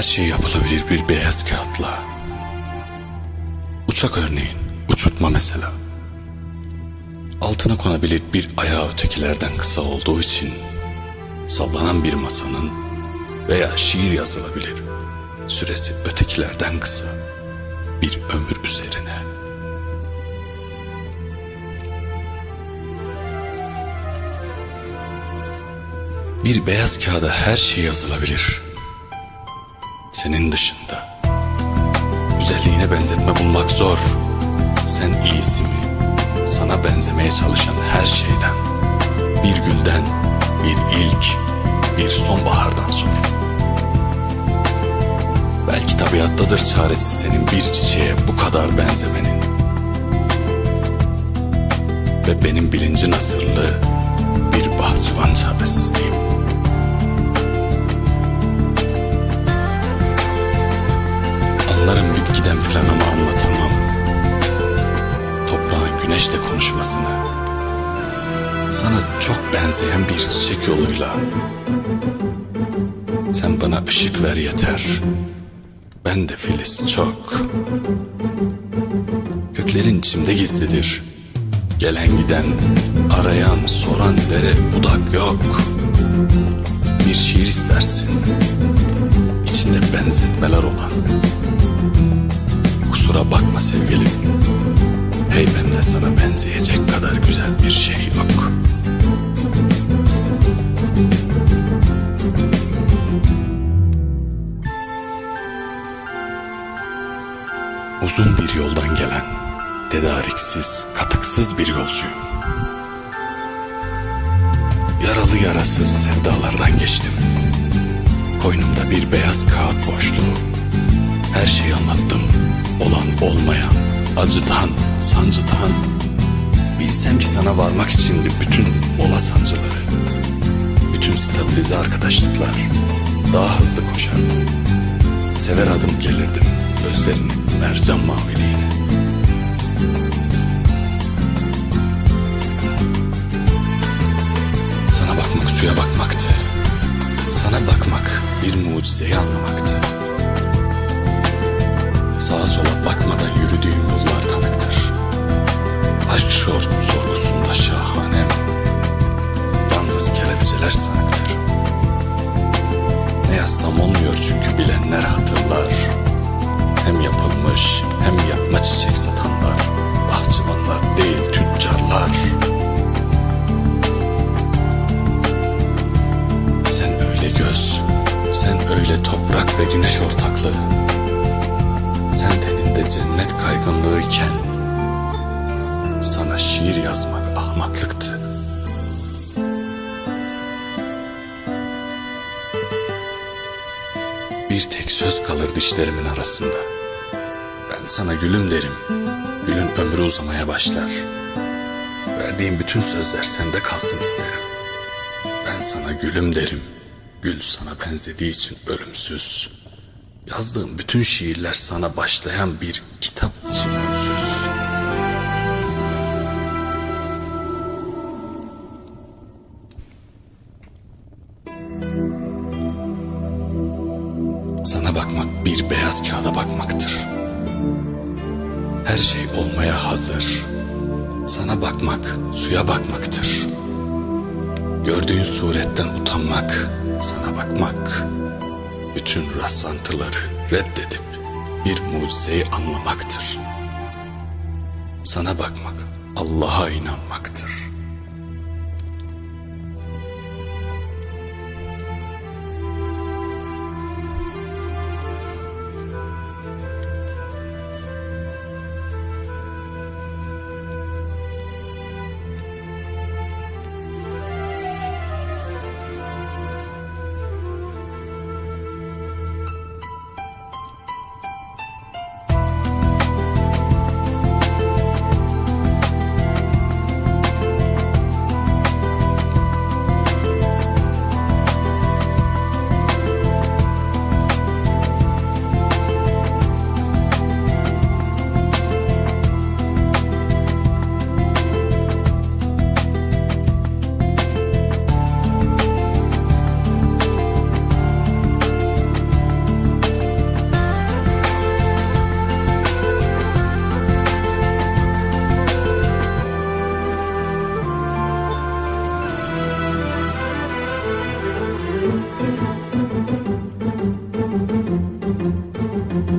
Her şey yapılabilir bir beyaz kağıtla. Uçak örneğin, uçurtma mesela. Altına konabilir bir ayağı ötekilerden kısa olduğu için sallanan bir masanın veya şiir yazılabilir. Süresi ötekilerden kısa bir ömür üzerine. Bir beyaz kağıda her şey yazılabilir. Senin dışında. Güzelliğine benzetme bulmak zor. Sen iyisi mi? Sana benzemeye çalışan her şeyden. Bir gülden, bir ilk, bir sonbahardan sor. Belki tabiattadır çaresi senin bir çiçeğe bu kadar benzemenin. Ve benim bilincin asırlı bir bahçıvan çaresizliğim. Anlarım bitkiden filan ama anlatamam. Toprağın güneşle konuşmasını. Sana çok benzeyen bir çiçek yoluyla. Sen bana ışık ver yeter. Ben de filiz çok. Köklerin içimde gizlidir. Gelen giden, arayan, soran dere budak yok. Bir şiir istersin. İçinde benzetmeler olan. Kusura bakma sevgilim. Hey bende sana benzeyecek kadar güzel bir şey yok. Uzun bir yoldan gelen, tedariksiz, katıksız bir yolcuyum. Yaralı yarasız sevdalardan geçtim. Koynumda bir beyaz kağıt boşluğu. Her şeyi anlattım. Olan olmayan, acıdan, sancıdan. Bilsem ki sana varmak için bütün mola sancıları. Bütün stabilize arkadaşlıklar. Daha hızlı koşar. Sever adım gelirdim gözlerin mercan maviliğine. Sana bakmak suya bakmaktı. Sana bakmak bir mucizeyi anlamaktı. Sağa sola bakmadan yürüdüğüm yollar tanıktır. Aşk şor sorgusunda şahane. Yalnız kelepçeler sanıktır. Ne yazsam olmuyor çünkü bilenler hatırlar. Hem yapılmış hem yapma çiçek satanlar. Bahçıvanlar değil tüccarlar. Sen öyle göz, sen öyle toprak ve güneş ortaklığı. Cennet kaygınlığıyken sana şiir yazmak ahmaklıktı. Bir tek söz kalır dişlerimin arasında. Ben sana gülüm derim. Gülün ömrü uzamaya başlar. Verdiğim bütün sözler sende kalsın isterim. Ben sana gülüm derim. Gül sana benzediği için ölümsüz. Yazdığım bütün şiirler sana başlayan bir kitap için ölümsüz. Sana bakmak bir beyaz kağıda bakmaktır. Her şey olmaya hazır. Sana bakmak suya bakmaktır. Gördüğün suretten utanmak, sana bakmak. Bütün rastlantıları reddedip bir mucizeyi anlamaktır. Sana bakmak Allah'a inanmaktır.